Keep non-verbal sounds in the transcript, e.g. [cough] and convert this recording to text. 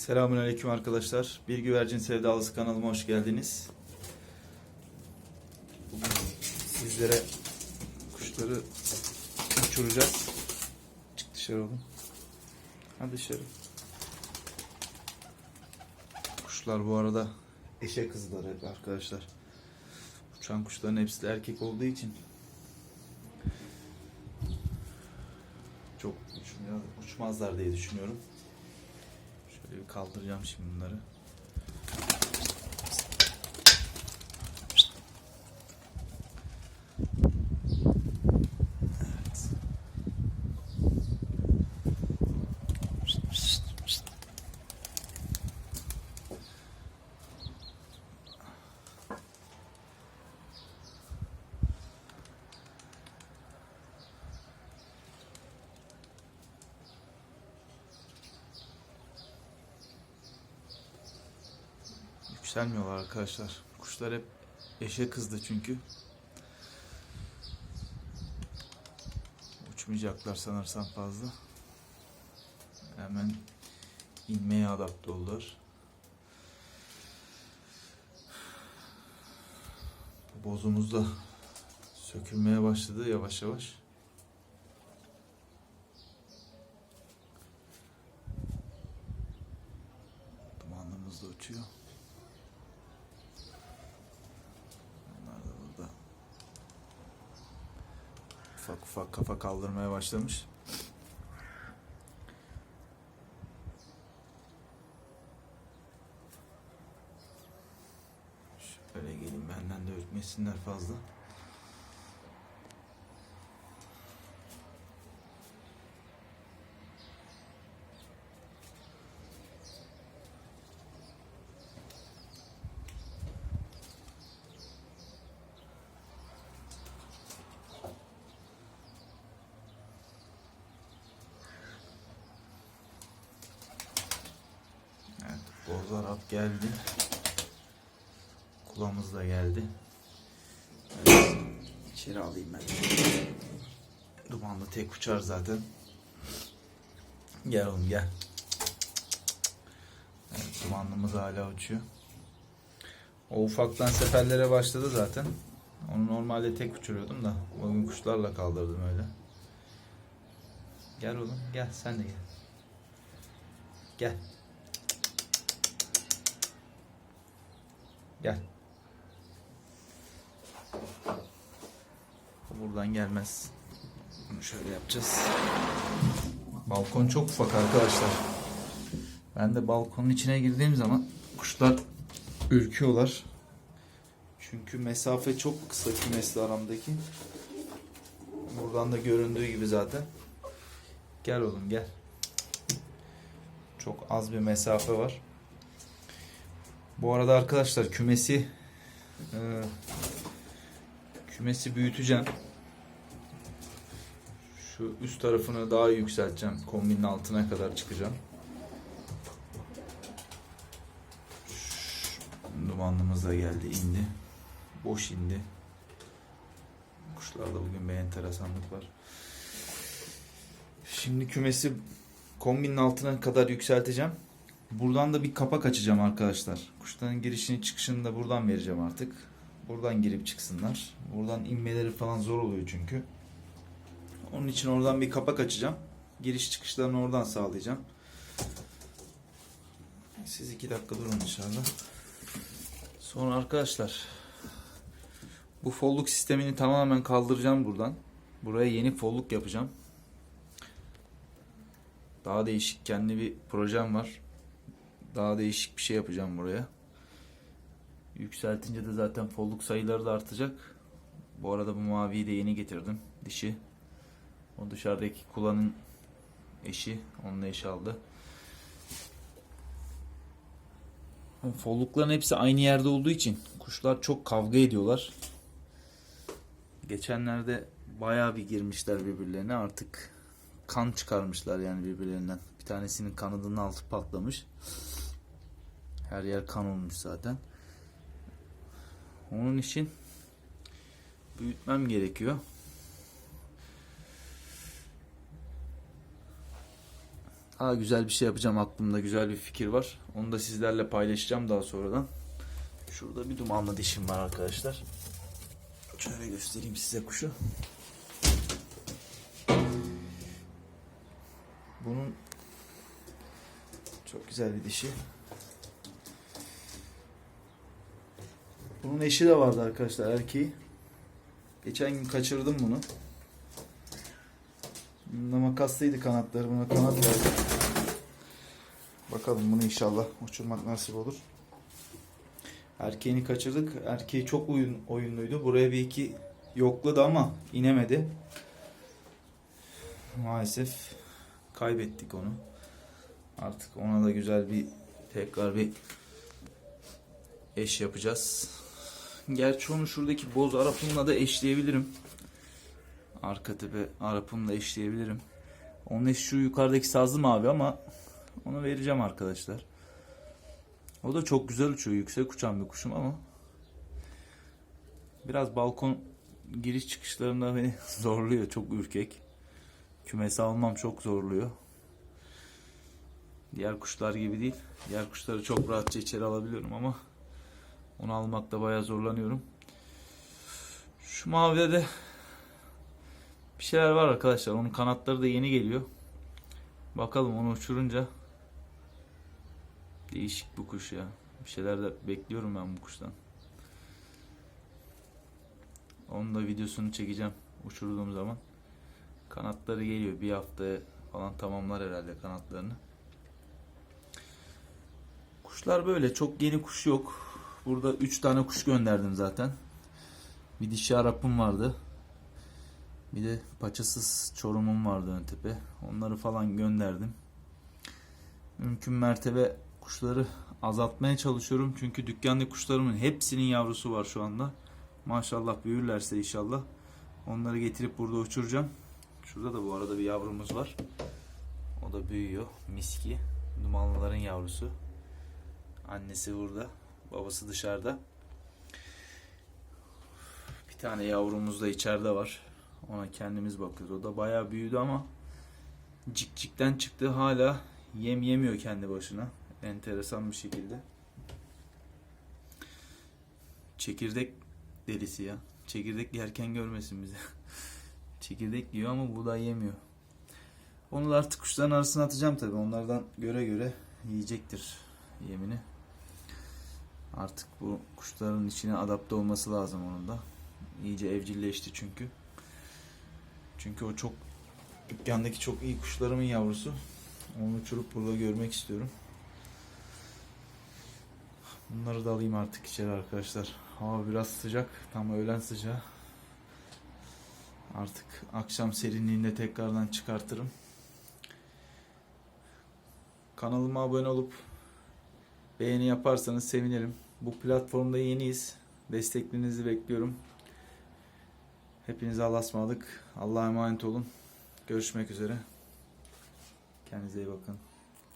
Selamünaleyküm arkadaşlar. Bir güvercin sevdalısı kanalıma hoş geldiniz. Bugün sizlere kuşları uçuracağız. Çık dışarı oğlum. Hadi dışarı. Kuşlar bu arada eşe kızlar hep arkadaşlar. Uçan kuşların hepsi de erkek olduğu için çok uçmaya- uçmazlar diye düşünüyorum. Kaldıracağım şimdi bunları. Evet. Yükselmiyorlar arkadaşlar. Kuşlar hep eşe kızdı çünkü. Uçmayacaklar sanırsam fazla. Hemen inmeye adapte oldular. Bozumuz da sökülmeye başladı yavaş yavaş. Dumanlımız da uçuyor. Onlar da burada ufak ufak kafa kaldırmaya başlamış. Şöyle gelin benden de ürkmesinler fazla. Bozlar at geldi. Kulağımız da geldi. Evet, içeri alayım ben. Dumanlı tek uçar zaten. Gel oğlum gel. Evet, dumanlımız hala uçuyor. O ufaktan seferlere başladı zaten. Onu normalde tek uçuruyordum da bugün kuşlarla kaldırdım öyle. Gel oğlum gel sen de gel. Gel. Gel. Buradan gelmez. Bunu şöyle yapacağız. Balkon çok ufak arkadaşlar. Ben de balkonun içine girdiğim zaman kuşlar ürküyorlar. Çünkü mesafe çok kısa kümesle aramdaki. Buradan da göründüğü gibi zaten. Gel oğlum gel. Çok az bir mesafe var. Bu arada arkadaşlar kümesi e, kümesi büyüteceğim. Şu üst tarafını daha yükselteceğim. Kombinin altına kadar çıkacağım. Dumanlımız da geldi indi. Boş indi. Kuşlarda bugün bir enteresanlık var. Şimdi kümesi kombinin altına kadar yükselteceğim. Buradan da bir kapak açacağım arkadaşlar. Kuşların girişini çıkışını da buradan vereceğim artık. Buradan girip çıksınlar. Buradan inmeleri falan zor oluyor çünkü. Onun için oradan bir kapak açacağım. Giriş çıkışlarını oradan sağlayacağım. Siz iki dakika durun dışarıda. Sonra arkadaşlar bu folluk sistemini tamamen kaldıracağım buradan. Buraya yeni folluk yapacağım. Daha değişik kendi bir projem var. Daha değişik bir şey yapacağım buraya. Yükseltince de zaten folluk sayıları da artacak. Bu arada bu maviyi de yeni getirdim. Dişi. O dışarıdaki kullanın eşi. Onun eşi aldı. Follukların hepsi aynı yerde olduğu için kuşlar çok kavga ediyorlar. Geçenlerde bayağı bir girmişler birbirlerine artık kan çıkarmışlar yani birbirlerinden. Bir tanesinin kanadının altı patlamış. Her yer kan olmuş zaten. Onun için büyütmem gerekiyor. daha güzel bir şey yapacağım. Aklımda güzel bir fikir var. Onu da sizlerle paylaşacağım daha sonradan. Şurada bir dumanlı dişim var arkadaşlar. Şöyle göstereyim size kuşu. Bunun çok güzel bir dişi. Bunun eşi de vardı arkadaşlar erkeği. Geçen gün kaçırdım bunu. Bunda makaslıydı kanatları. Buna kanat verdim. Bakalım bunu inşallah uçurmak nasip olur. Erkeğini kaçırdık. Erkeği çok oyun, oyunluydu. Buraya bir iki yokladı ama inemedi. Maalesef kaybettik onu. Artık ona da güzel bir tekrar bir eş yapacağız. Gerçi onu şuradaki boz arapımla da eşleyebilirim. Arka tepe arapımla eşleyebilirim. Onun şu yukarıdaki sazlı mavi ama onu vereceğim arkadaşlar. O da çok güzel uçuyor. Yüksek uçan bir kuşum ama biraz balkon giriş çıkışlarında beni [laughs] zorluyor. Çok ürkek. Kümesi almam çok zorluyor. Diğer kuşlar gibi değil. Diğer kuşları çok rahatça içeri alabiliyorum ama onu almakta bayağı zorlanıyorum. Şu mavide de bir şeyler var arkadaşlar. Onun kanatları da yeni geliyor. Bakalım onu uçurunca değişik bu kuş ya. Bir şeyler de bekliyorum ben bu kuştan. Onun da videosunu çekeceğim uçurduğum zaman. Kanatları geliyor. Bir haftaya falan tamamlar herhalde kanatlarını. Kuşlar böyle. Çok yeni kuş yok. Burada 3 tane kuş gönderdim zaten. Bir dişi Arap'ım vardı. Bir de paçasız çorumum vardı ön tepe. Onları falan gönderdim. Mümkün mertebe kuşları azaltmaya çalışıyorum. Çünkü dükkanda kuşlarımın hepsinin yavrusu var şu anda. Maşallah büyürlerse inşallah. Onları getirip burada uçuracağım. Şurada da bu arada bir yavrumuz var. O da büyüyor. Miski. Dumanlıların yavrusu. Annesi burada. Babası dışarıda. Bir tane yavrumuz da içeride var. Ona kendimiz bakıyoruz. O da bayağı büyüdü ama cikcikten çıktı. Hala yem yemiyor kendi başına. Enteresan bir şekilde. Çekirdek delisi ya. Çekirdek yerken görmesin bizi. [laughs] Çekirdek yiyor ama buğday yemiyor. Onu artık kuşların arasına atacağım tabii. Onlardan göre göre yiyecektir yemini. Artık bu kuşların içine adapte olması lazım onun da. İyice evcilleşti çünkü. Çünkü o çok dükkandaki çok iyi kuşlarımın yavrusu. Onu uçurup burada görmek istiyorum. Bunları da alayım artık içeri arkadaşlar. Hava biraz sıcak. Tam öğlen sıcağı. Artık akşam serinliğinde tekrardan çıkartırım. Kanalıma abone olup beğeni yaparsanız sevinirim. Bu platformda yeniyiz. Desteklerinizi bekliyorum. Hepinize Allah'a ısmarladık. Allah'a emanet olun. Görüşmek üzere. Kendinize iyi bakın.